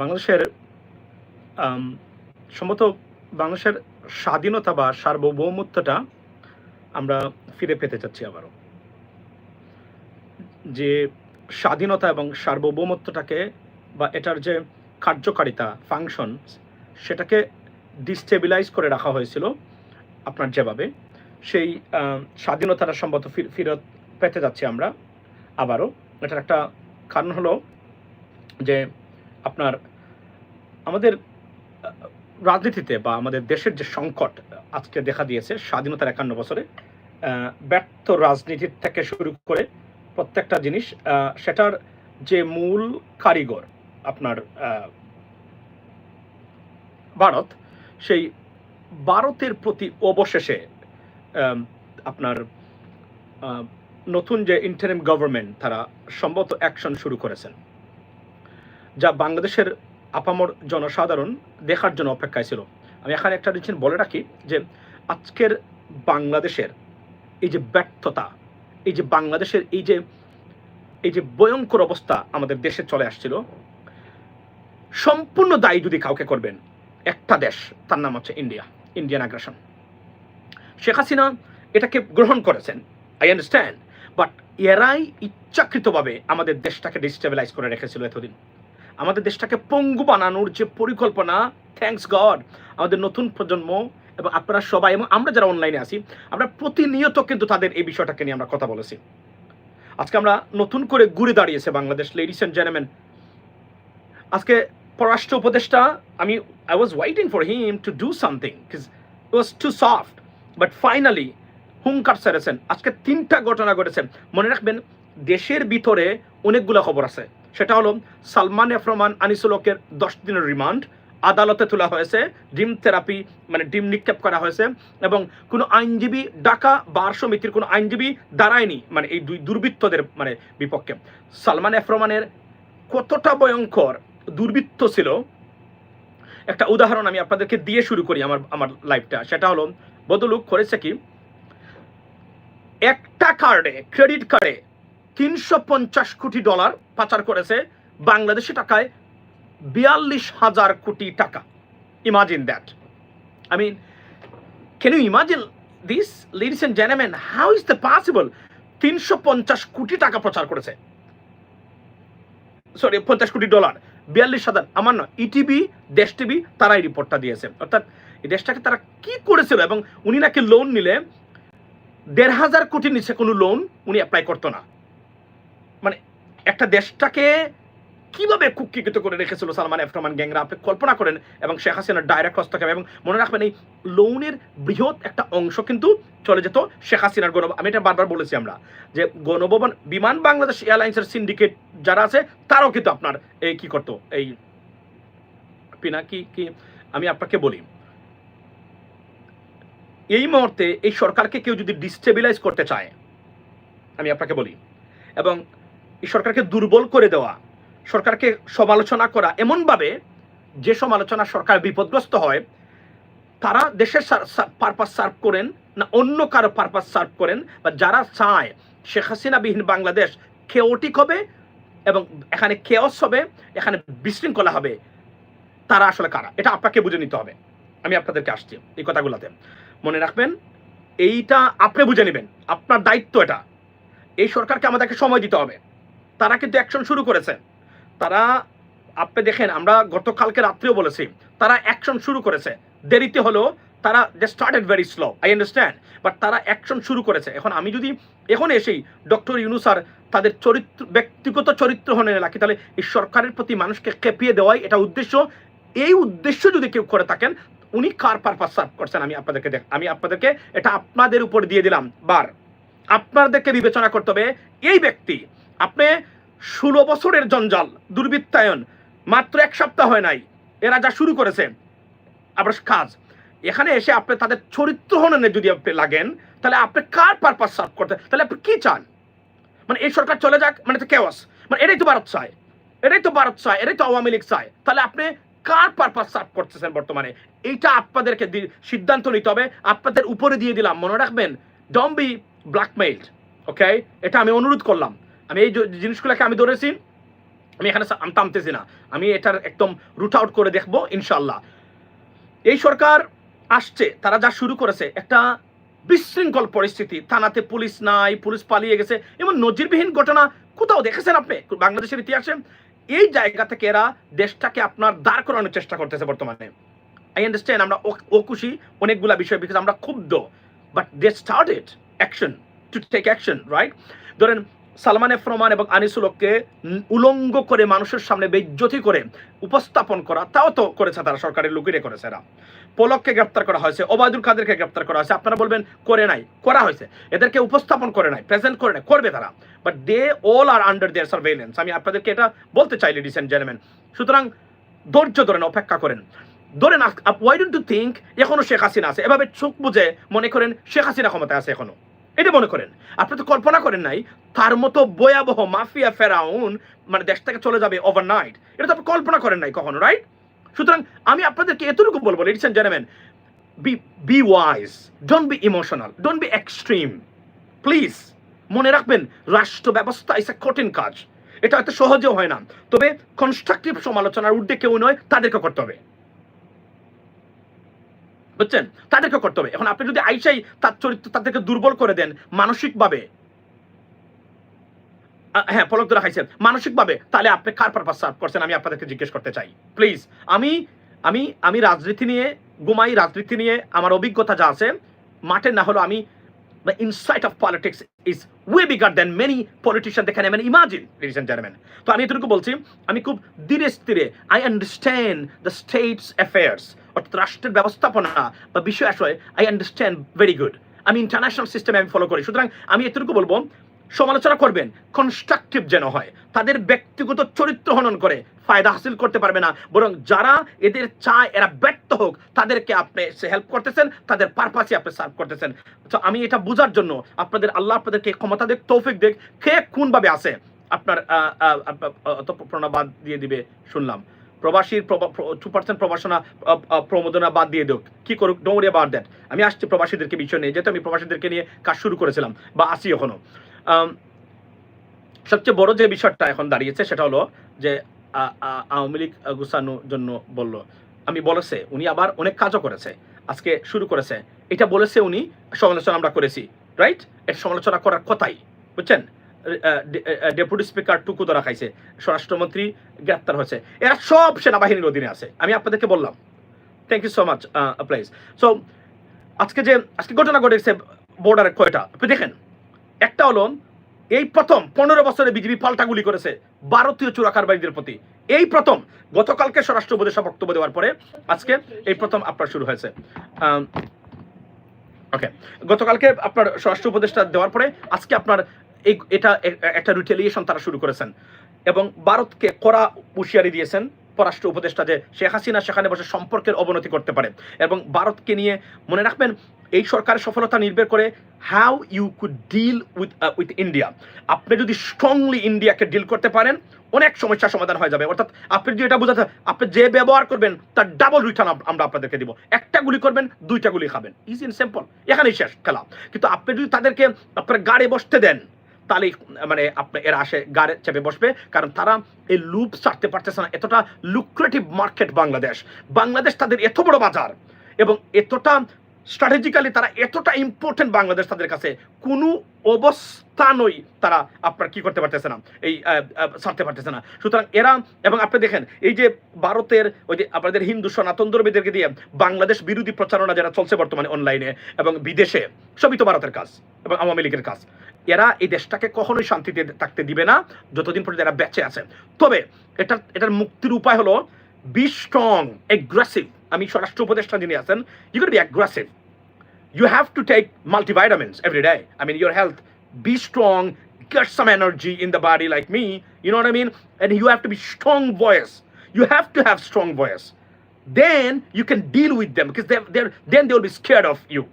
বাংলাদেশের সম্ভবত বাংলাদেশের স্বাধীনতা বা সার্বভৌমত্বটা আমরা ফিরে পেতে চাচ্ছি আবারও। যে স্বাধীনতা এবং সার্বভৌমত্বটাকে বা এটার যে কার্যকারিতা ফাংশন সেটাকে ডিস্টেবিলাইজ করে রাখা হয়েছিল আপনার যেভাবে, সেই স্বাধীনতাটা সম্ভবত ফিরত পেতে যাচ্ছি আমরা আবারও। এটার একটা কারণ হলো যে আপনার আমাদের রাজনীতিতে বা আমাদের দেশের যে সংকট আজকে দেখা দিয়েছে, স্বাধীনতার একান্ন বছরে ব্যর্থ রাজনীতির থেকে শুরু করে প্রত্যেকটা জিনিস সেটার যে মূল কারিগর আপনার ভারত, সেই ভারতের প্রতি অবশেষে আপনার নতুন যে ইন্টারিম গভর্নমেন্ট তারা সম্ভবত অ্যাকশন শুরু করেছেন। যা বাংলাদেশের আপামর জনসাধারণ দেখার জন্য অপেক্ষায় ছিল। আমি এখানে একটা জিনিস বলে রাখি যে, আজকের বাংলাদেশের এই যে ব্যর্থতা, এই যে বাংলাদেশের এই যে এই যে ভয়ঙ্কর অবস্থা আমাদের দেশে চলে আসছিল, সম্পূর্ণ দায়ী যদি কাউকে করবেন, একটা দেশ, তার নাম হচ্ছে ইন্ডিয়া, ইন্ডিয়ান আগ্রাসন। শেখ হাসিনা এটাকে গ্রহণ করেছেন আই আন্ডারস্ট্যান্ড বাট এরাই ইচ্ছাকৃতভাবে আমাদের দেশটাকে ডিস্টেবিলাইজ করে রেখেছিল এতদিন। আমাদের দেশটাকে পঙ্গু বানানোর যে পরিকল্পনা থ্যাঙ্কস গড আমাদের নতুন প্রজন্ম এবং আপনারা সবাই এবং আমরা যারা অনলাইনে আছি, আমরা প্রতিনিয়ত কিন্তু তাদের এই বিষয়টাকে নিয়ে আমরা কথা বলেছি। আজকে আমরা নতুন করে ঘুরে দাঁড়িয়েছে বাংলাদেশ লেডিস অ্যান্ড জেন্টলম্যান আজকে পররাষ্ট্র উপদেষ্টা, আমি I was waiting for him to do something was too soft but finally হুঙ্কার সেরেছেন আজকে তিনটা ঘটনা ঘটেছে। মনে রাখবেন, দেশের ভিতরে অনেকগুলো খবর আছে। সেটা হলো সালমান এফ রহমান আনিসুল হকের দশ দিনের রিমান্ড। আদালতে তোলা হয়েছে, ডিম থেরাপি মানে ডিম নিক্ষেপ করা হয়েছে এবং কোনো আইনজীবী ডাকা বার সমিতির কোনো আইনজীবী দাঁড়ায়নি মানে এই দুই দুর্বৃত্তদের মানে বিপক্ষে। সালমান এফ রহমানের কতটা ভয়ঙ্কর দুর্বৃত্ত ছিল, একটা উদাহরণ আমি আপনাদেরকে দিয়ে শুরু করি আমার আমার লাইফটা। সেটা হলো, বদলুক করেছে কি, একটা কার্ডে ক্রেডিট কার্ডে তিনশো পঞ্চাশ কোটি ডলার পাচার করেছে বাংলাদেশি টাকায় বিয়াল্লিশ হাজার কোটি টাকা। Imagine that I mean can you imagine this ladies and gentleman how is the possible তিনশো পঞ্চাশ কোটি টাকা প্রচার করেছে। সরি পঞ্চাশ কোটি ডলার, বিয়াল্লিশ হাজার। আমার না ইটিভি দেশ টিভি তারাই রিপোর্টটা দিয়েছে। অর্থাৎ এই দেশটাকে তারা কি করেছিল? এবং উনি নাকি লোন নিলে দেড় হাজার কোটির নিচে কোনো লোন উনি অ্যাপ্লাই করতো না। মানে একটা দেশটাকে কীভাবে কুক্ষিকৃত করে রেখেছিল সালমান এফ রহমান গ্যাংরা? আপনি কল্পনা করেন, এবং শেখ হাসিনার ডাইরেক্ট হস্তক্ষেপ, এবং মনে রাখবেন এই লোনের বৃহৎ একটা অংশ কিন্তু চলে যেত শেখ হাসিনার গণ, আমি এটা বারবার বলেছি আমরা, যে গণভবন, বিমান বাংলাদেশ এয়ারলাইন্সের সিন্ডিকেট যারা আছে, তারাও কিন্তু আপনার এই কি করতো, এই পিনাকি কি আমি আপনাকে বলি। এই মুহূর্তে এই সরকারকে কেউ যদি ডিস্টেবিলাইজ করতে চায়, আমি আপনাকে বলি, এবং এই সরকারকে দুর্বল করে দেওয়া, সরকারকে সমালোচনা করা, এমনভাবে যে সমালোচনা সরকার বিপদগ্রস্ত হয়, তারা দেশের পারপাস সার্ভ করেন না অন্য কারও পারপাস সার্ভ করেন, বা যারা চায় শেখ হাসিনাবিহীন বাংলাদেশ কেওটিক হবে এবং এখানে কেওস হবে, এখানে বিশৃঙ্খলা হবে, তারা আসলে কারা? এটা আপনাকে বুঝে নিতে হবে। আমি আপনাদেরকে আসছি এই কথাগুলোতে। মনে রাখবেন, এইটা আপনি বুঝে নেবেন। আপনার দায়িত্ব এটা। এই সরকারকে আমাদেরকে সময় দিতে হবে। তারা কিন্তু অ্যাকশন শুরু করেছে। তারা, আপনি দেখেন, আমরা গতকালকে রাত্রেও বলেছি, তারা অ্যাকশন শুরু করেছে। দেরিতে হলো তারা they started very slow I understand but তারা অ্যাকশন শুরু করেছে। এখন আমি যদি এখন এসেই ডক্টর ইউনুসার তাদের চরিত্র, ব্যক্তিগত চরিত্র হনে রাখি, তাহলে এই সরকারের প্রতি মানুষকে খেপিয়ে দেওয়াই এটা উদ্দেশ্য। এই উদ্দেশ্য যদি কেউ করে থাকেন, উনি কার পারপাস সার্ভ করছেন? আমি আপনাদেরকে দেখ, আমি আপনাদেরকে এটা আপনাদের উপর দিয়ে দিলাম। বার, আপনাদেরকে বিবেচনা করতে হবে, এই ব্যক্তি, আপনি ষোলো বছরের জঞ্জাল, দুর্বৃত্তায়ন। মাত্র এক সপ্তাহ হয় নাই। এরা যা শুরু করেছে। আবার কাজ। এখানে এসে আপনি তাদের চরিত্র হননে যদি আপনি লাগেন, তাহলে আপনি কার পারপাস সার্ভ করতে তাহলে আপনি কি চান? মানে এই সরকার চলে যাক মানে তো কেওয়াস মানে এটাই তো ভারত চায়। এটাই তো ভারত চায়, এটাই তো আওয়ামী লীগ চায়। তাহলে আপনি কার পারপাস সার্ভ করতেছেন বর্তমানে? এইটা আপনাদেরকে সিদ্ধান্ত নিতে হবে। আপনাদের উপরে দিয়ে দিলাম, মনে রাখবেন? ডম্বি বি ব্ল্যাকমেইলড ওকে এটা আমি অনুরোধ করলাম। আমি এই জিনিসগুলোকে আমি ধরেছি, আমি এখানে থামতেছি না। আমি এটার একদম রুট আউট করে দেখব ইনশাল্লাহ এই সরকার আসছে, তারা যা শুরু করেছে, একটা বিশৃঙ্খল পরিস্থিতি। থানাতে পুলিশ নাই, পুলিশ পালিয়ে গেছে, এমন নজিরবিহীন ঘটনা কোথাও দেখেছেন আপনি? বাংলাদেশের ইতিহাসে এই জায়গা থেকে এরা দেশটাকে আপনার দাঁড় করানোর চেষ্টা করতেছে বর্তমানে। আই আন্ডারস্ট্যান্ড আমরা অকুশি অনেকগুলা বিষয় বিকজ আমরা ক্ষুব্ধ but they start started action to take action right ধরেন সালমান এফ রহমান এবং আনিসুলককে উলঙ্গ করে মানুষের সামনে বেজ্জতি করে উপস্থাপন করা, তাও তো করেছে তারা, সরকারের লুকিরে করেছে এরা। পলককে গ্রেপ্তার করা হয়েছে, ওবায়দুল কাদেরকে গ্রেপ্তার করা হয়েছে, আপনারা বলবেন, করে নাই, করা হয়েছে। এদেরকে উপস্থাপন করে নাই প্রেজেন্ট করে নাই, করবে তারা। But they all are under their surveillance আমি আপনাদেরকে এটা বলতে চাই লেডিস অ্যান্ড জেন্টলম্যান সুতরাং ধৈর্য ধরেন, অপেক্ষা করেন। ধরেন ওয়াই ডোন্ট টু থিঙ্ক এখনও শেখ হাসিনা আছে? এভাবে চোখ বুঝে মনে করেন, শেখ হাসিনা ক্ষমতায় আছে এখনও। এটা মনে করেন। আপনি তো কল্পনা করেন নাই, তার মতো ভয়াবহ মাফিয়া ফেরাউন মানে দেশ থেকে চলে যাবে ওভারনাইট এটা তো আপনি কল্পনা করেন নাই কখনো রাইট সুতরাং আমি আপনাদেরকে এতটুকু বলব ladies and be be wise don't be emotional don't be extreme please মনে রাখবেন, রাষ্ট্র ব্যবস্থা ইস এ কঠিন কাজ। এটা এত সহজেও হয় না, তবে কনস্ট্রাকটিভ সমালোচনার উদ্যোগ কেউ নয়, তাদেরকে করতে হবে। বুঝছেন? তাদেরকে করতে হবে। এখন আপনি যদি আইসাই তার চরিত্র তাদেরকে দুর্বল করে দেন মানসিকভাবে হ্যাঁ পলক ধরে খাইছেন মানসিকভাবে, তাহলে আপনি কার পারপাস সার্ভ করছেন আমি আপনাদেরকে জিজ্ঞেস করতে চাই। প্লিজ আমি আমি আমি রাজনীতি নিয়ে গুমাই রাজনীতি নিয়ে, আমার অভিজ্ঞতা যা আছে, মাঠে না হলো আমি the insight of politics is way bigger than many politicians they can even imagine, ladies and gentlemen. তো আমি এতটুকু বলছি আমি খুব ধীরে স্থিরে I understand the states affairs অর্থাৎ রাষ্ট্রের ব্যবস্থাপনা বা বিষয় আসলে আই আন্ডারস্ট্যান্ড ভেরি গুড আমি ইন্টারন্যাশনাল সিস্টেমে আমি ফলো করি সুতরাং আমি এতটুকু বলব সমালোচনা করবেন কনস্ট্রাকটিভ যেন হয়। তাদের ব্যক্তিগত চরিত্র হনন করে ফায়দা হাসিল করতে পারবে না। বরং যারা এদের চায়, এরা ব্যর্থ হোক, তাদেরকে আপনি হেল্প করতেছেন, তাদের পারপাসে আপনি সার্ভ করতেছেন। তো আমি এটা বোঝার জন্য আপনাদের, আল্লাহ আপনাদেরকে ক্ষমতা দেখ তৌফিক দেখ কে কোনভাবে আছে? আপনার প্রণবাদ দিয়ে দিবে, শুনলাম। প্রবাসীর টু পার্সেন্ট প্রবাসনা প্রমোদনা বাদ দিয়ে দেখ কি করুক ডোমরি বাদ দ্যাট আমি আসছি প্রবাসীদেরকে বিষয় নিয়ে, যেহেতু আমি প্রবাসীদেরকে নিয়ে কাজ শুরু করেছিলাম, বা আসি এখনও। সবচেয়ে বড় যে বিষয়টা এখন দাঁড়িয়েছে সেটা হলো যে আওয়ামী লীগ গুছানোর জন্য বলল, আমি বলেছে, উনি আবার অনেক কাজও করেছে, আজকে শুরু করেছে। এটা বলেছে উনি, সমালোচনা আমরা করেছি রাইট এটা সমালোচনা করার কথাই, বুঝছেন? ডেপুটি স্পিকার টুকু ধরা খাইছে, স্বরাষ্ট্রমন্ত্রী গ্রেপ্তার হয়েছে, এরা সব সেনাবাহিনীর অধীনে আছে, আমি আপনাদেরকে বললাম। Thank you so much please so আজকে যে, আজকে ঘটনা ঘটেছে বর্ডারে কয়টা, আপনি দেখেন। একটা হলো, এই প্রথম পনেরো বছরে বিজেপি পাল্টা গুলি করেছে ভারতীয় চোরাকারবারীদের প্রতি। এই প্রথম, গতকালকে স্বরাষ্ট্র উপদেষ্টা বক্তব্য দেওয়ার পরে আজকে এই প্রথম আপনার শুরু হয়েছে। ওকে গতকালকে আপনার স্বরাষ্ট্র উপদেষ্টা দেওয়ার পরে আজকে আপনার এই, এটা একটা রিটেলিয়েশন তারা শুরু করেছেন। এবং ভারতকে কড়া হুঁশিয়ারি দিয়েছেন পররাষ্ট্র উপদেষ্টা যে শেখ হাসিনা সেখানে বসে সম্পর্কের অবনতি করতে পারে। এবং ভারতকে নিয়ে মনে রাখবেন এই সরকারের সফলতা নির্ভর করে how you could deal with with India আপনি যদি স্ট্রংলি ইন্ডিয়াকে ডিল করতে পারেন, অনেক সমস্যার সমাধান হয়ে যাবে। অর্থাৎ আপনি যদি এটা বোঝাতে আপনি যে ব্যবহার করবেন, তার ডাবল রিটার্ন আমরা আপনাদেরকে দিব। একটা গুলি করবেন, দুইটা গুলি খাবেন। ইজি ইন সিম্পল এখানেই শেষ খেলা। কিন্তু আপনি যদি তাদেরকে আপনার গাড়ি বসতে দেন, তাহলে মানে আপনি এরা আসে গাড়ি চেপে বসবে। কারণ তারা এই লুপ ছাড়তে পারতেছে না। এতটা লুক্রেটিভ মার্কেট বাংলাদেশ। বাংলাদেশ তাদের এত বড় বাজার এবং এতটা স্ট্র্যাটেজিক্যালি তারা এতটা ইম্পর্টেন্ট বাংলাদেশ তাদের কাছে। কোনো অবস্থানই তারা আপনার কি করতে পারতেছে না, এই ছাড়তে পারতেছে না। সুতরাং এরা, এবং আপনি দেখেন, এই যে ভারতের, ওই যে আপনাদের হিন্দু সনাতন ধর্মীদেরকে দিয়ে বাংলাদেশ বিরোধী প্রচারণা যারা চলছে বর্তমানে অনলাইনে এবং বিদেশে, সবই তো ভারতের কাজ এবং আওয়ামী লীগের কাজ। এরা এই দেশটাকে কখনোই শান্তিতে থাকতে দিবে না, যতদিন পর্যন্ত এরা বেঁচে আছে। তবে এটা এটার মুক্তির উপায় হলো বি স্ট্রং এগ্রেসিভ আমি স্বরাষ্ট্র উপদেষ্টা যিনি আছেন you be aggressive you have to take multivitamins every day. I mean, your health, be strong, get some energy in the body like me, you know what I mean? And you have to be strong voice. You have to have strong voice. Then you can deal with them because they're, they're, then they will be scared of you.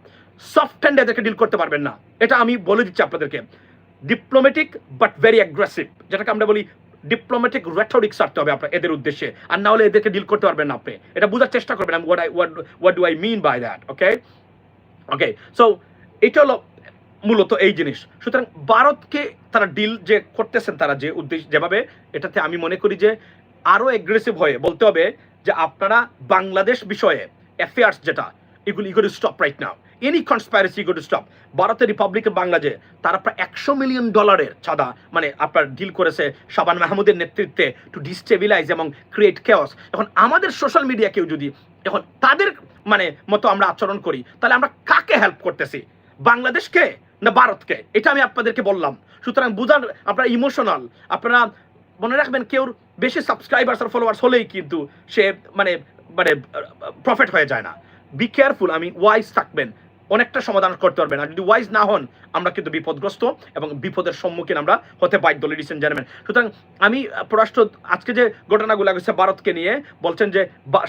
Soft hand এদেরকে deal করতে পারবেন না এটা আমি বলে দিচ্ছি আপনাদেরকে diplomatic but very aggressive যেটাকে আমরা বলি ডিপ্লোম্যাটিক রেটরিক সারতে হবে আপনার এদের উদ্দেশ্যে। আর না হলে এদেরকে ডিল করতে পারবেন না আপনি। এটা বোঝার চেষ্টা করবেন। What I what what do I mean by that okay okay so এটা হলো মূলত এই জিনিস। সুতরাং ভারতকে তারা ডিল যে করতেছেন তারা যে উদ্দেশ্য, যেভাবে, এটাতে আমি মনে করি যে আরও এগ্রেসিভ হয়ে বলতে হবে যে আপনারা বাংলাদেশ বিষয়ে অ্যাফেয়ার্স যেটা, এগুলো ego stop right now any conspiracy ego stop ভারতের রিপাবলিকের বাংলাদেশে তারা প্রায় একশো মিলিয়ন ডলারের চাঁদা মানে আপনার ডিল করেছে শাবান মাহমুদের নেতৃত্বে টু ডিস্টেবিলাইজ এবং ক্রিয়েট কেওস এখন আমাদের সোশ্যাল মিডিয়া কেউ যদি এখন তাদের মানে মতো আমরা আচরণ করি, তাহলে আমরা কাকে হেল্প করতেছি? বাংলাদেশকে না ভারতকে এটা আমি আপনাদেরকে বললাম। সুতরাং বুঝান আপনারা ইমোশনাল আপনারা মনে রাখবেন কেউ বেশি সাবস্ক্রাইবার্স আর ফলোয়ার্স হলেই কিন্তু সে মানে মানে প্রফিট হয়ে যায় না। বি কেয়ারফুল আমি ওয়াইজ থাকবেন। অনেকটা সমাধান করতে পারবেন আর যদি ওয়াইজ না হন, আমরা কিন্তু বিপদগ্রস্ত এবং বিপদের সম্মুখীন আমরা হতে বাধ্য লেডিস এন্ড জেন্টলম্যান সুতরাং আমি পররাষ্ট্র, আজকে যে ঘটনাগুলো গেছে ভারতকে নিয়ে, বলছেন যে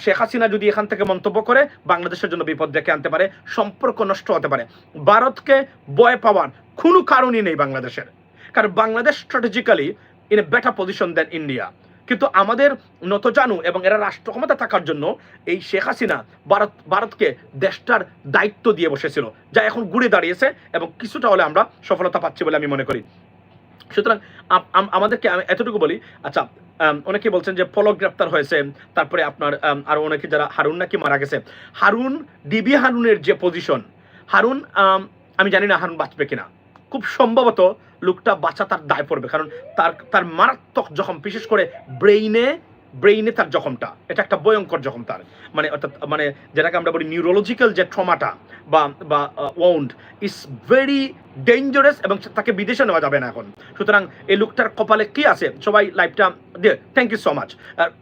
শেখ হাসিনা যদি এখান থেকে মন্তব্য করে, বাংলাদেশের জন্য বিপদ ডেকে আনতে পারে, সম্পর্ক নষ্ট হতে পারে। ভারতকে ভয় পাওয়ার কোনো কারণই নেই বাংলাদেশের। কারণ Bangladesh strategically in a better position than India কিন্তু আমাদের নত নতজানু এবং এরা রাষ্ট্র ক্ষমতা থাকার জন্য এই শেখ হাসিনা ভারত ভারতকে দেশটার দায়িত্ব দিয়ে বসেছিল যা এখন ঘুরে দাঁড়িয়েছে এবং কিছুটা হলে আমরা সফলতা পাচ্ছি বলে আমি মনে করি। সুতরাং আম- আম- আমাদেরকে আমি এতটুকু বলি আচ্ছা অনেকে বলছেন যে পলক গ্রেপ্তার হয়েছে তারপরে আপনার আম, আরও অনেকে যারা হারুন নাকি মারা গেছে। হারুন ডিবি হারুনের যে পজিশন হারুন আমি জানি না হারুন বাঁচবে কিনা। খুব সম্ভবত লোকটা বাঁচা তার দায় পড়বে, কারণ তার তার মারাত্মক জখম, বিশেষ করে ব্রেইনে ব্রেইনে তার জখমটা। এটা একটা ভয়ঙ্কর জখম তার। মানে অর্থাৎ মানে যেটাকে আমরা বলি নিউরোলজিক্যাল যে ট্রমাটা বা বা ওয়াউন্ড ইজ ভেরি ডেঞ্জারাস এবং তাকে বিদেশে নেওয়া যাবে না এখন। সুতরাং এই লোকটার কপালে কি আছে? সবাই লাইফটা দে থ্যাংক ইউ সো মাচ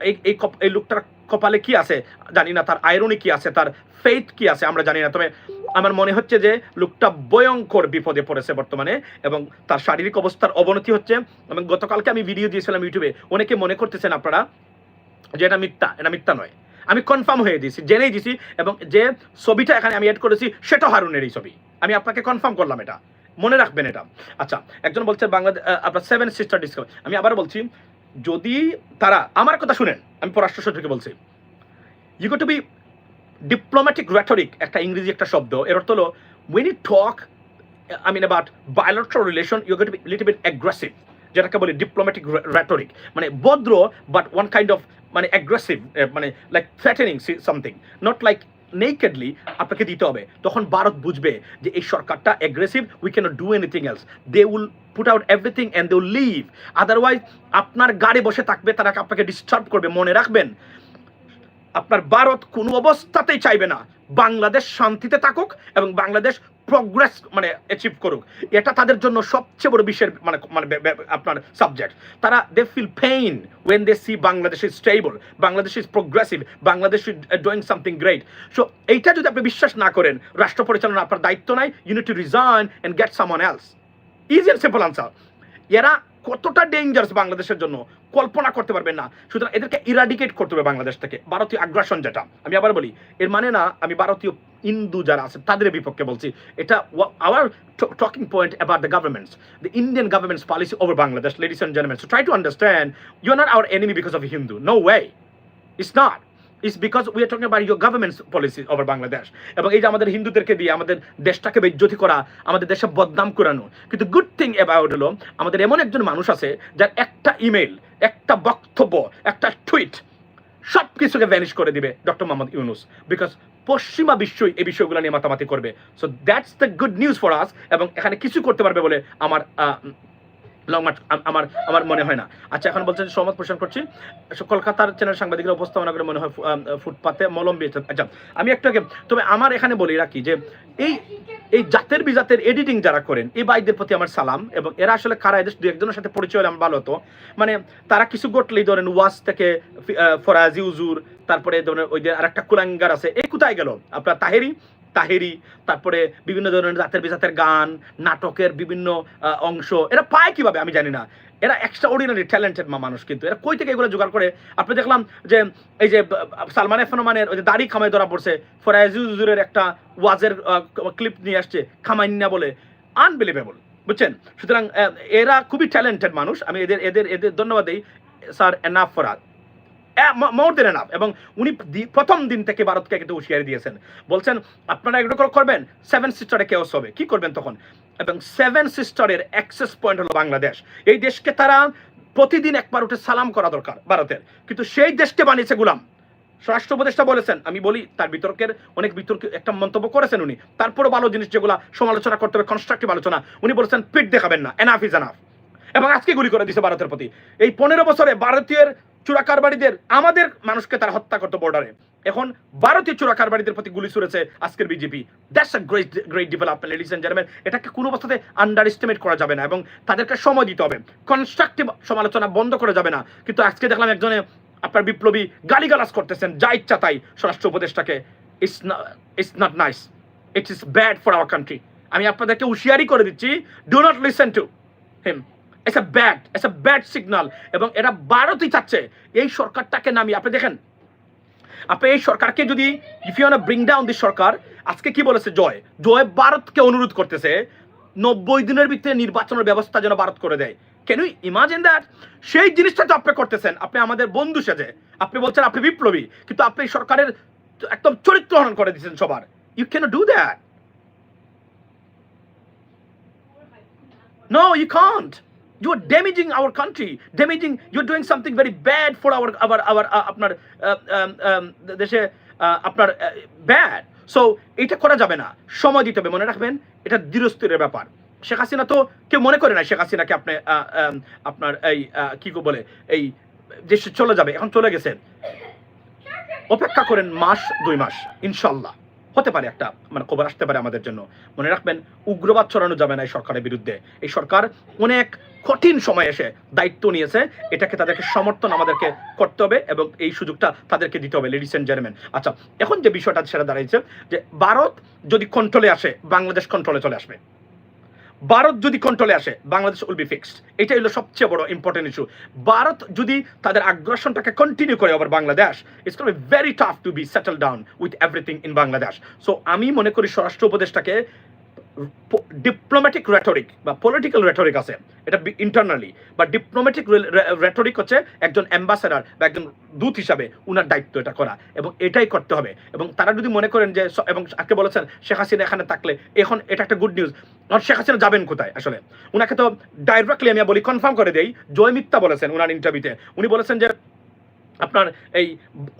এই এই লোকটার কপালে কি আছে? জানি না, তার আয়রনি কি আছে? তার ফেথ কি আছে? আমরা জানি না। তবে আমার মনে হচ্ছে যে লোকটা ভয়ঙ্কর বিপদে পড়েছে বর্তমানে এবং তার শারীরিক অবস্থার অবনতি হচ্ছে। এবং গতকালকে আমি ভিডিও দিয়েছিলাম ইউটিউবে। অনেকে মনে করতেছেন আপনারা যে এটা মিথ্যা এটা মিথ্যা নয়। আমি কনফার্ম হয়ে দিয়েছি, জেনেই দিয়েছি এবং যে ছবিটা এখানে আমি অ্যাড করেছি, সেটা হারুনেরই ছবি। আমি আপনাকে কনফার্ম করলাম এটা। মনে রাখবেন এটা। আচ্ছা একজন বলছে বাংলাদেশ আপনার সেভেন সিস্টার ডিসকাভার আমি আবার বলছি যদি তারা, আমার কথা শুনেন, আমি পররাষ্ট্র সচিবকে বলছি। You to be diplomatic rhetoric একটা ইংরেজি একটা শব্দ, এর অর্থ হলো when you talk I mean about bilateral relation you get little bit aggressive যেটাকে বলে ডিপ্লোম্যাটিক রেটরিক মানে ভদ্র বাট ওয়ান কাইন্ড অফ মানে অ্যাগ্রেসিভ মানে like threatening something not like nakedly আপনাকে দিতে হবে। তখন ভারত বুঝবে যে এই সরকারটা aggressive we can do anything else they will put out everything and they will leave otherwise আপনার গাড়ি বসে থাকবে, তারা আপনাকে ডিস্টার্ব করবে। মনে রাখবেন, আপনার ভারত কোনো অবস্থাতেই চাইবে না। বাংলাদেশ শান্তিতে থাকুক এবং বাংলাদেশ প্রগ্রেস মানে অ্যাচিভ করুক। এটা তাদের জন্য সবচেয়ে বড় বিশ্বের মানে মানে আপনার সাবজেক্ট তারা they feel pain when they see Bangladesh is stable Bangladesh is progressive Bangladesh is doing something great so এইটা যদি আপনি বিশ্বাস না করেন, রাষ্ট্র পরিচালনা আপনার দায়িত্ব নাই you need to resign and get someone else is uh simple answer এরা কতটা ডেঞ্জারাস বাংলাদেশের জন্য? কল্পনা করতে পারবেন না। সুতরাং এদেরকে ইরাডিকেট করতে হবে বাংলাদেশ থেকে। ভারতীয় আগ্রাসন যেটা, আমি আবার বলি, এর মানে না, আমি ভারতীয় হিন্দু যারা আছে, তাদের বিপক্ষে বলছি, এটা our talking point about the government's the Indian government's policy over Bangladesh ladies and gentleman try to understand you are our enemy because of Hindu no way it's not it's because we are talking about your government's policy over Bangladesh এবং এই যে আমাদের হিন্দুদেরকে দিয়ে আমাদের দেশটাকে বেজ্জতি করা, আমাদের দেশে বদনাম করানো। কিন্তু গুড থিং অ্যাবাউট হলো, আমাদের এমন একজন মানুষ আছে যার একটা ইমেল একটা বক্তব্য, একটা টুইট সব কিছুকে ভ্যানিশ করে দিবে ডক্টর মোহাম্মদ ইউনুস বিকজ পশ্চিমা বিশ্বই এই বিষয়গুলো নিয়ে মাতামাতি করবে। So that's the good news for us এবং এখানে কিছু করতে পারবে বলে আমার আমার আমার মনে হয় না। আচ্ছা এখন বলছেন সহমত পোষণ করছি। কলকাতার চ্যানেল সাংবাদিকরা উপস্থাপনা করে মনে হয় ফুটপাতে মলম আচ্ছা আমি একটু আগে তবে আমার এখানে বলি রাখি যে এই এই জাতের বিজাতের এডিটিং যারা করেন, এই বাইদের প্রতি আমার সালাম এবং এরা আসলে কারা, এদের দু, একজনের সাথে পরিচয় হলে আমার ভালো হতো। মানে তারা কিছু গটলেই ধরেন ওয়াজ থেকে ফরাজি উজুর তারপরে ধরেন ওই যে আরেকটা কুলাঙ্গার আছে এই কোথায় গেল? আপনার তাহেরি? তাহেরি, তারপরে বিভিন্ন ধরনের জাতের বিজাতের গান, নাটকের বিভিন্ন অংশ। এরা পায় কীভাবে আমি জানি না। এরা এক্সট্রা অর্ডিনারি ট্যালেন্টেড মানুষ কিন্তু। এরা কই থেকে এগুলো জোগাড় করে? আপনি দেখলাম যে, এই যে সালমান এফ রহমানের ওই যে দাড়ি খামাই ধরা পড়ছে ফরাইজুজুরের একটা ওয়াজের ক্লিপ নিয়ে আসছে খামাইন্না বলে। আনবিলিভেবল বুঝছেন? সুতরাং এরা খুবই ট্যালেন্টেড মানুষ। আমি এদের এদের এদের ধন্যবাদ দিই, স্যার এনাফ ফরাদ। মোর দেন এনাফ এবং উনি প্রথম দিন থেকে ভারতকে কিন্তু হুঁশিয়ারি দিয়েছেন। বলছেন, আপনারা এগুলো করে করবেন? সেভেন সিস্টারে কেওস হবে। কি করবেন তখন? এবং সেভেন সিস্টারের অ্যাক্সেস পয়েন্ট হলো বাংলাদেশ। এই দেশকে তারা প্রতিদিন একবার উঠে সালাম করা দরকার ভারতের। কিন্তু সেই দেশকে বানিয়েছে গুলাম। স্বরাষ্ট্র উপদেষ্টা বলেছেন, আমি বলি, তার বিতর্কের অনেক বিতর্ক, একটা মন্তব্য করেছেন উনি। তারপরও ভালো জিনিস যেগুলো সমালোচনা করতে হবে কনস্ট্রাকটিভ আলোচনা। উনি বলেছেন পিট দেখাবেন না। এনাফ ইজ এনাফ এবং আজকে গুলি করে দিছে ভারতের প্রতি। এই পনেরো বছরে ভারতীয় চোরাকারবারীদের, আমাদের মানুষকে তারা হত্যা করতো বর্ডারে এখন ভারতীয় চোরাকারবারীদের প্রতি গুলি ছুড়েছে আজকের BJP that's a great great development ladies and gentleman এটাকে কোনো অবস্থাতে আন্ডার এস্টিমেট করা যাবে না এবং তাদেরকে সময় দিতে হবে। কনস্ট্রাকটিভ সমালোচনা বন্ধ করা যাবে না। কিন্তু আজকে দেখলাম একজনে আপনার বিপ্লবী গালিগালাজ করতেছেন, যা ইচ্ছা তাই। স্বরাষ্ট্র উপদেষ্টাকে it's it's not nice it is bad for our country আমি আপনাদেরকে হুঁশিয়ারি করে দিচ্ছি do not listen to him it's a bad it's a bad signal এবং এরা ভারতই চাচ্ছে। এই সরকারটাকে নামিয়ে, আপনি দেখেন। আপনি এই সরকারকে যদি if you bring down the সরকার, আজকে কি বলেছে? জয়। জয় ভারতকে অনুরোধ করতেছে, নব্বই দিনের ভিতরে নির্বাচনের ব্যবস্থা যেন ভারত করে দেয়। কেন ইমাজিন দ্যাট সেই জিনিসটা তো আপনি করতেছেন, আপনি আমাদের বন্ধু সেজে। আপনি বলছেন, আপনি বিপ্লবী, কিন্তু আপনি সরকারের একদম চরিত্র হরণ করে দিচ্ছেন সবার। You can do that no you can't. You are damaging our country. Damaging. You're doing something very bad for our our our uh, আপনার uh, um, um, দেশে uh, আপনার ব্যাড সো এটা করা যাবে না সময় দিতে হবে মনে রাখবেন এটা দৃঢ়স্থিরের ব্যাপার শেখ হাসিনা তো কেউ মনে করে না শেখ হাসিনাকে আপনি আপনার এই কি বলে এই দেশে চলে যাবে এখন চলে গেছেন অপেক্ষা করেন মাস দুই মাস ইনশাল্লাহ হতে পারে একটা মানে খবর আসতে পারে আমাদের জন্য। মনে রাখবেন, উগ্রবাদ ছড়ানো যাবে না এই সরকারের বিরুদ্ধে। এই সরকার অনেক কঠিন সময় এসে দায়িত্ব নিয়েছে, এটাকে তাদেরকে সমর্থন আমাদেরকে করতে হবে এবং এই সুযোগটা তাদেরকে দিতে হবে লেডিস এন্ড জেন্টলম্যান আচ্ছা এখন যে বিষয়টা সেটা দাঁড়িয়েছে যে ভারত যদি কন্ট্রোলে আসে, বাংলাদেশ কন্ট্রোলে চলে আসবে। ভারত যদি কন্ট্রোলে আসে, বাংলাদেশ উইল বি ফিক্সড এটাই হলো সবচেয়ে বড় ইম্পর্টেন্ট ইস্যু ভারত যদি তাদের আগ্রাসনটাকে কন্টিনিউ করে আবার Bangladesh it's call very tough to be settle down with everything in Bangladesh. So আমি মনে করি স্বরাষ্ট্র উপদেষ্টাকে ডিপ্লোম্যাটিক রেটরিক বা পলিটিক্যাল রেটরিক আছে। এটা ইন্টারনালি বা ডিপ্লোম্যাটিক রেটরিক হচ্ছে একজন অ্যাম্বাসেডার বা একজন দূত হিসাবে উনার দায়িত্ব এটা করা এবং এটাই করতে হবে। এবং তারা যদি মনে করেন যে এবং আজকে বলেছেন শেখ হাসিনা এখানে থাকলে, এখন এটা একটা গুড নিউজ আর শেখ হাসিনা যাবেন কোথায় আসলে? উনাকে তো ডাইরেক্টলি আমি বলি কনফার্ম করে দেই, জয় মিথ্যা বলেছেন উনার ইন্টারভিউতে উনি বলেছেন যে আপনার এই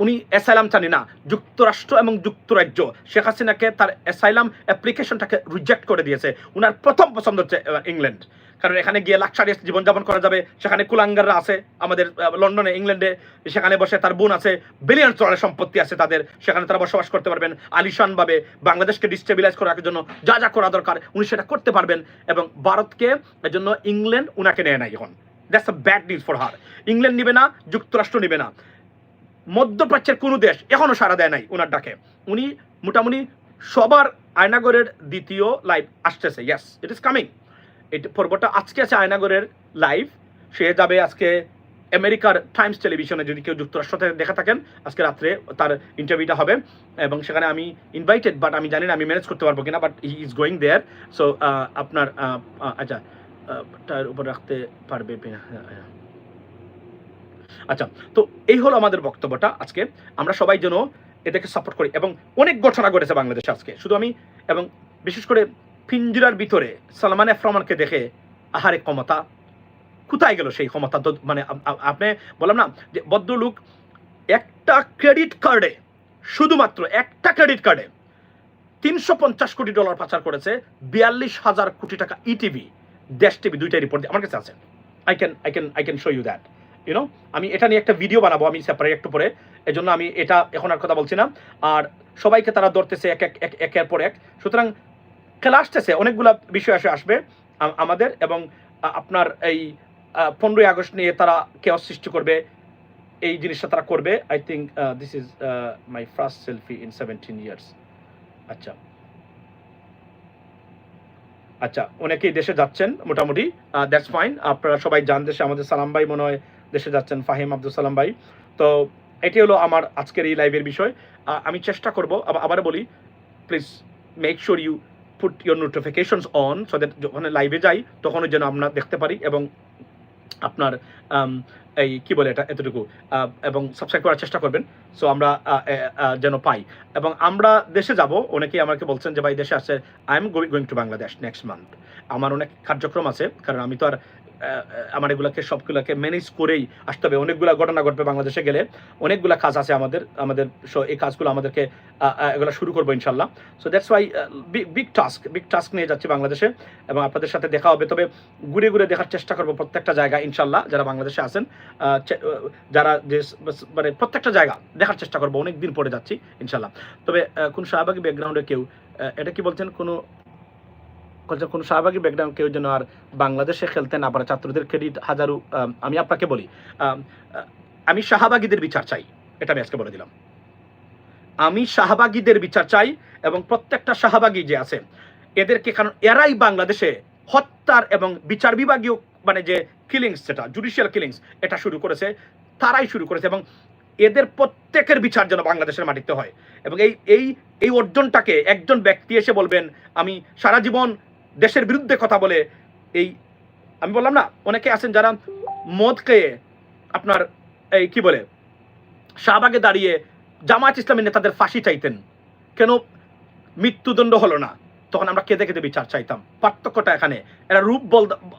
উনি অ্যাসাইলাম চানি না, যুক্তরাষ্ট্র এবং যুক্তরাজ্য। শেখ হাসিনাকে তার অ্যাসাইলাম অ্যাপ্লিকেশনটাকে রিজেক্ট করে দিয়েছে। উনার প্রথম পছন্দ হচ্ছে ইংল্যান্ড কারণ এখানে গিয়ে লাক্সারি জীবনযাপন করা যাবে। সেখানে কুলাঙ্গাররা আছে আমাদের লন্ডনে ইংল্যান্ডে সেখানে বসে তার বোন আছে বিলিয়ন ডলারের সম্পত্তি আছে তাদের। সেখানে তারা বসবাস করতে পারবেন আলিশানভাবে। বাংলাদেশকে ডিস্টেবিলাইজ করার জন্য যা যা করা দরকার, উনি সেটা করতে পারবেন। এবং ভারতকে এর জন্য ইংল্যান্ড উনাকে নেয় না এখন। That's a bad news for her England নিবে না, যুক্তরাষ্ট্র নিবে না। মধ্যপ্রাচ্যের কোনো দেশ এখনও সাড়া দেয় নাই ওনার ডাকে। উনি মোটামুটি সবার আয়নাগরের দ্বিতীয় লাইভ আসতেছে ইয়াস ইট ইজ কামিং এই পর্বটা আজকে আছে আয়নাগরের লাইভ সে যাবে আজকে আমেরিকার টাইমস টেলিভিশনে যদি কেউ যুক্তরাষ্ট্র থেকে দেখা থাকেন, আজকে রাত্রে তার ইন্টারভিউটা হবে। এবং সেখানে আমি ইনভাইটেড বাট আমি জানি না আমি ম্যানেজ করতে পারব কিনা but he is going there so আপনার আচ্ছা টার উপর রাখতে পারবে হ্যাঁ, হ্যাঁ। আচ্ছা তো এই হলো আমাদের বক্তব্যটা আজকে। আমরা সবাই যেন এটাকে সাপোর্ট করি এবং অনেক ঘটনা ঘটেছে বাংলাদেশে আজকে। শুধু আমি এবং বিশেষ করে পিঞ্জিরার ভিতরে সালমান এফ রহমানকে দেখে আহারে ক্ষমতা কোথায় গেল সেই ক্ষমতা? তো মানে আপ- আপ- আপনি বললাম না যে ভদ্রলোক একটা ক্রেডিট কার্ডে শুধুমাত্র একটা ক্রেডিট কার্ডে তিনশো পঞ্চাশ কোটি ডলার পাচার করেছে বিয়াল্লিশ হাজার কোটি টাকা ইটিভি দেশ টিভি দুইটাই রিপোর্ট আমার কাছে আছে। I can I can I can show you that you know আমি এটা নিয়ে একটা ভিডিও বানাবো আমি সেপারেট একটু পরে। এজন্য আমি এটা এখন আর কথা বলছি না। আর সবাইকে তারা ধরতেছে এক এক এক, একের পর এক। সুতরাং খেলা আসতেছে, অনেকগুলা বিষয় আসে, আসবে আমাদের এবং আপনার এই পনেরোই আগস্ট নিয়ে তারা কেওয়াস সৃষ্টি করবে। এই জিনিসটা তারা করবে। I think this is my first selfie in seventeen years আচ্ছা। আচ্ছা অনেকেই দেশে যাচ্ছেন মোটামুটি। দ্যাটস ফাইন আপনারা সবাই যান দেশে। আমাদের সালাম ভাই মনে হয় দেশে যাচ্ছেন, ফাহিম আব্দুল সালাম ভাই। তো এটি হলো আমার আজকের এই লাইভের বিষয়। আমি চেষ্টা করব আবার বলি please make sure you put your notifications on so that যখন লাইভে যাই, তখনও যেন আমরা দেখতে পারি এবং আপনার এই কি বলে এটা, এতটুকু এবং সাবস্ক্রাইব করার চেষ্টা করবেন। সো আমরা যেন পাই। এবং আমরা দেশে যাব, অনেকেই আমাকে বলছেন যে, ভাই, দেশে আসছে I am going to Bangladesh next month আমার অনেক কার্যক্রম আছে, কারণ আমি তো আর আমার এগুলাকে, সবগুলোকে ম্যানেজ করেই আসতে হবে। অনেকগুলা ঘটনা ঘটবে বাংলাদেশে গেলে। অনেকগুলা কাজ আছে আমাদের আমাদের so এই কাজগুলো আমাদেরকে এগুলো শুরু করব ইনশাল্লাহ so that's why big task big task নিয়ে যাচ্ছি বাংলাদেশে এবং আপনাদের সাথে দেখা হবে। তবে ঘুরে ঘুরে দেখার চেষ্টা করব প্রত্যেকটা জায়গা ইনশাল্লাহ যারা বাংলাদেশে আছেন। যারা যে মানে প্রত্যেকটা জায়গা দেখার চেষ্টা করব অনেক দিন পরে যাচ্ছি ইনশাল্লাহ তবে কোন শাহবাগী ব্যাকগ্রাউন্ডে কেউ এটা কি বলছেন? কোনো কোন শাহবাগী ব্যাকগ্রাউন্ড কেউ যেন আর বাংলাদেশে খেলতে না পারে। ছাত্রদের ক্রেডিট হাজারো, আমি আপনাকে বলি, আমি শাহবাগীদের বিচার চাই, এটা আমি আজকে বলে দিলাম। আমি শাহবাগীদের বিচার চাই এবং প্রত্যেকটা শাহবাগী যে আছে, এদেরকে কারণ এরাই বাংলাদেশে হত্যার এবং বিচার বিভাগীয় মানে যে কিলিংস যেটা জুডিশিয়াল কিলিংস এটা শুরু করেছে, তারাই শুরু করেছে এবং এদের প্রত্যেকের বিচার যেন বাংলাদেশের মাটিতে হয়। এবং এই এই এই অর্জনটাকে একজন ব্যক্তি এসে বলবেন, আমি সারা জীবন দেশের বিরুদ্ধে কথা বলে এই, আমি বললাম না, অনেকে আছেন যারা মদ খেয়ে আপনার এই কি বলে, শাহবাগে দাঁড়িয়ে জামায়াত ইসলামী নেতাদের ফাঁসি চাইতেন। কেন? মৃত্যুদণ্ড হলো না। তখন আমরা কেঁদে কেঁদে বিচার চাইতাম। পার্থক্যটা এখানে। এরা রূপ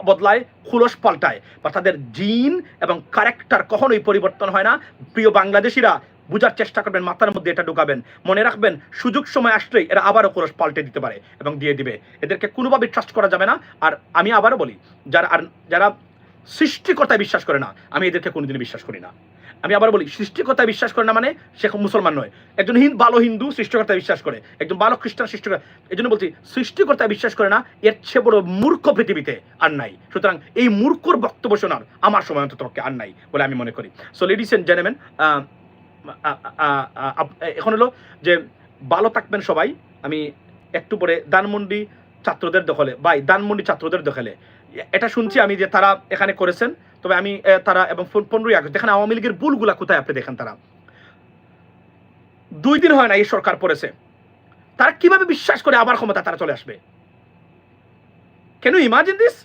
বদলায়, খুলস পাল্টায়। বা তাদের জিন এবং ক্যারেক্টার কখনোই পরিবর্তন হয় না। প্রিয় বাংলাদেশিরা বুঝার চেষ্টা করবেন, মাথার মধ্যে এটা ঢুকাবেন। মনে রাখবেন, সুযোগ সময় আসলেই এরা আবারও খরচ পাল্টে দিতে পারে এবং দিয়ে দিবে। এদেরকে কোনোভাবে ট্রাস্ট করা যাবে না। আর আমি আবারও বলি, যারা আর যারা সৃষ্টিকর্তায় বিশ্বাস করে না, আমি এদেরকে কোনোদিনই বিশ্বাস করি না। আমি আবার বলি, সৃষ্টিকর্তায় বিশ্বাস করে না মানে সে মুসলমান নয়। একজন হিন্দ ভালো হিন্দু সৃষ্টিকর্তায় বিশ্বাস করে, একজন ভালো খ্রিস্টান সৃষ্টিকর্তা, এই জন্য বলছি, সৃষ্টিকর্তায় বিশ্বাস করে না, এর চেয়ে বড় মূর্খ পৃথিবীতে আর নাই। সুতরাং এই মূর্খর বক্তব্য শোনার আমার সময় অন্তত আর নাই বলে আমি মনে করি। সো লেডিস এন্ড জেন্টলম্যান এখন হলো যে ভালো থাকবেন সবাই। আমি একটু পরে দানমন্ডি ছাত্রদের দখলে। ভাই দানমন্ডি ছাত্রদের দখলে। এটা শুনছি আমি যে তারা এখানে করেছেন। তবে আমি তারা এবং পনেরোই আগস্ট, দেখেন আওয়ামী লীগের বুলগুলা কোথায় আপনি দেখেন তারা? দুই দিন হয় না এই সরকার পড়েছে। তারা কীভাবে বিশ্বাস করে আবার ক্ষমতা তারা চলে আসবে? কেন ইমাজিন দিস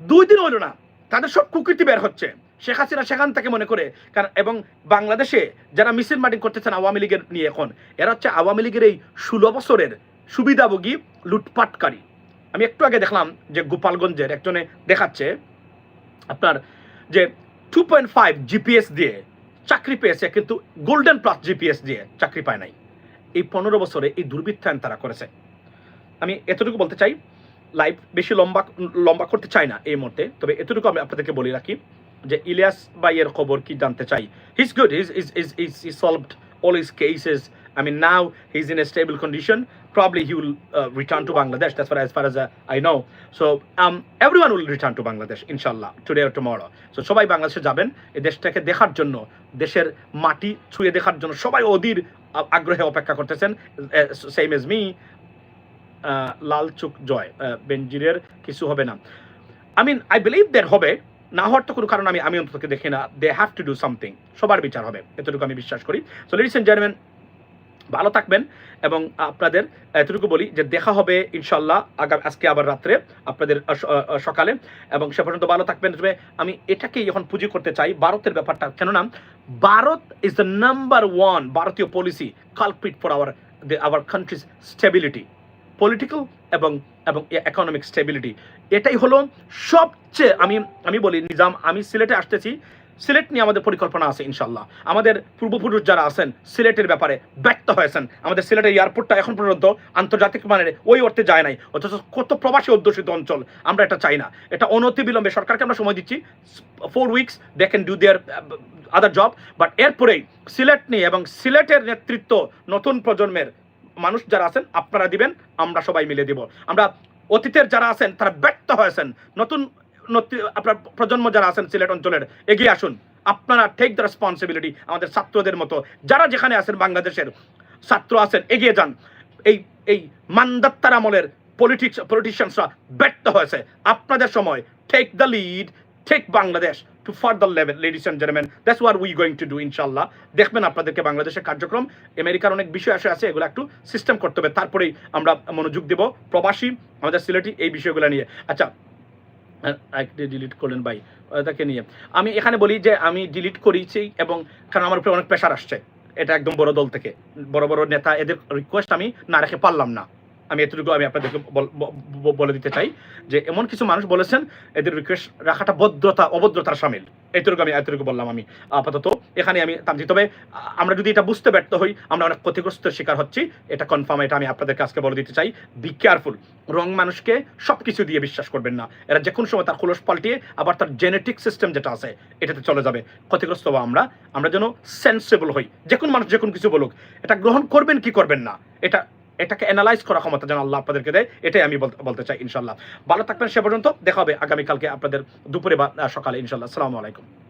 দুই দিন হলো না। তাদের সব কুকৃতি বের হচ্ছে। শেখ হাসিনা সেখান থেকে মনে করে, কারণ এবং বাংলাদেশে যারা মিছিল মার্টিং করতেছেন আওয়ামী লীগের নিয়ে এখন, এরা হচ্ছে আওয়ামী লীগের এই ষোলো বছরের সুবিধাভোগী, লুটপাটকারী। আমি একটু আগে দেখলাম যে গোপালগঞ্জের একজনে দেখাচ্ছে আপনার যে টু পয়েন্ট ফাইভ জিপিএস দিয়ে চাকরি পেয়েছে, কিন্তু গোল্ডেন প্লাস জিপিএস দিয়ে চাকরি পায় নাই। এই পনেরো বছরে এই দুর্বৃত্তায়ন তারা করেছে। আমি এতটুকু বলতে চাই লাইভ বেশি লম্বা লম্বা করতে চাই না এই মুহূর্তে, তবে এতটুকু আমি আপনাদেরকে বলে রাখি। যে ইলিয়াস ভাইয়ের খবর কি জানতে চাই? He's good he's is is is he solved all his cases I mean now he is in a stable condition probably he will return to Bangladesh that far as far as I know so everyone will return to Bangladesh ইনশাল্লাহ today or tomorrow so সবাই বাংলাদেশে যাবেন, এই দেশটাকে দেখার জন্য, দেশের মাটি ছুঁয়ে দেখার জন্য সবাই অধীর আগ্রহে অপেক্ষা করতেছেন সেম এজ মি লালচুক জয় বেঞ্জিরের কিছু হবে না। I mean I believe that হবে না হওয়ার তো কোনো কারণ আমি আমি অন্তত দেখি না। They have to do something সবার বিচার হবে, এতটুকু আমি বিশ্বাস করি। সো লেডিস এন্ড জেন্টলম্যান ভালো থাকবেন এবং আপনাদের এতটুকু বলি যে দেখা হবে ইনশাল্লাহ আগামী আজকে আবার রাত্রে আপনাদের সকালে। এবং সে পর্যন্ত ভালো থাকবেন। আমি এটাকেই এখন পুঁজি করতে চাই, ভারতের ব্যাপারটা। কেননা Bharat is the number one ভারতীয় policy culprit for our our country's stability political এবং এবং ইকোনমিক স্টেবিলিটি এটাই হলো সবচেয়ে, আমি আমি বলি নিজাম, আমি সিলেটে আসতেছি। সিলেট নিয়ে আমাদের পরিকল্পনা আছে ইনশাল্লাহ আমাদের পূর্বপুরুষ যারা আছেন, সিলেটের ব্যাপারে ব্যর্থ হয়েছেন। আমাদের সিলেটের এয়ারপোর্টটা এখন পর্যন্ত আন্তর্জাতিক মানের ওই অর্থে যায় নাই। অথচ কত প্রবাসী অধ্যুষিত অঞ্চল, আমরা এটা চাই না। এটা অনতি বিলম্বে সরকারকে আমরা সময় দিচ্ছি। Four weeks they can do their other job but এরপরেই সিলেট নিয়ে এবং সিলেটের নেতৃত্ব নতুন প্রজন্মের মানুষ যারা আছেন, আপনারা দিবেন, আমরা সবাই মিলে দিব। আমরা অতীতের যারা আছেন, তারা ব্যর্থ হয়েছেন। নতুন নতি- আপনার প্রজন্ম যারা আছেন, সিলেট অঞ্চলের, এগিয়ে আসুন। আপনারা টেক দ্য রেসপন্সিবিলিটি আমাদের ছাত্রদের মতো। যারা যেখানে আছেন, বাংলাদেশের ছাত্র আছেন, এগিয়ে যান। এই এই মান্দাত্তার আমলের পলিটিক্স পলিটিশিয়ানসরা ব্যর্থ হয়েছে। আপনাদের সময় take the lead take Bangladesh. To further level ladies and gentleman that's what we going to do ইনশাল্লাহ দেখবেন আপনাদেরকে বাংলাদেশের কার্যক্রম, আমেরিকার অনেক বিষয় আসে আছে এগুলো একটু সিস্টেম করতে হবে। তারপরেই আমরা মনোযোগ দেব, প্রবাসী, আমাদের সিলেটি এই বিষয়গুলো নিয়ে। আচ্ছা ডিলিট করলেন ভাই তাকে নিয়ে। আমি এখানে বলি যে, আমি ডিলিট করেছি এবং কারণ আমার উপরে অনেক প্রেশার আসছে। এটা একদম বড় দল থেকে। বড় বড় নেতা, এদের রিকোয়েস্ট আমি না রেখে পারলাম না। আমি এতটুকু আমি আপনাদেরকে বল- দিতে চাই যে এমন কিছু মানুষ বলেছেন, এদের রিকোয়েস্ট রাখাটা ভদ্রতা, অভদ্রতার সামিল। এতটুকু আমি এতটুকু বললাম আমি। আপাতত এখানে আমি থামছি তবে আমরা যদি এটা বুঝতে ব্যর্থ হই, আমরা অনেক ক্ষতিগ্রস্ত শিকার হচ্ছি। এটা কনফার্ম এটা আমি আপনাদেরকে আজকে বলে দিতে চাই। বি কেয়ারফুল রং মানুষকে সব কিছু দিয়ে বিশ্বাস করবেন না। এরা যে কোনো সময় তার খোলস পাল্টিয়ে আবার তার জেনেটিক সিস্টেম যেটা আছে, এটাতে চলে যাবে। ক্ষতিগ্রস্ত হব আমরা। আমরা যেন সেন্সেবল হই। যে কোনো মানুষ যে কোনো কিছু বলুক, এটা গ্রহণ করবেন কি করবেন না? এটা এটাকে অ্যানালাইজ করা ক্ষমতা যেন আল্লাহ আপনাদেরকে দেয়, এটাই আমি বলতে- চাই ইনশাল্লাহ ভালো থাকবেন, সে পর্যন্ত। দেখা হবে আগামীকালকে আপনাদের দুপুরে বা সকালে ইনশাল্লাহ আসসালামু আলাইকুম।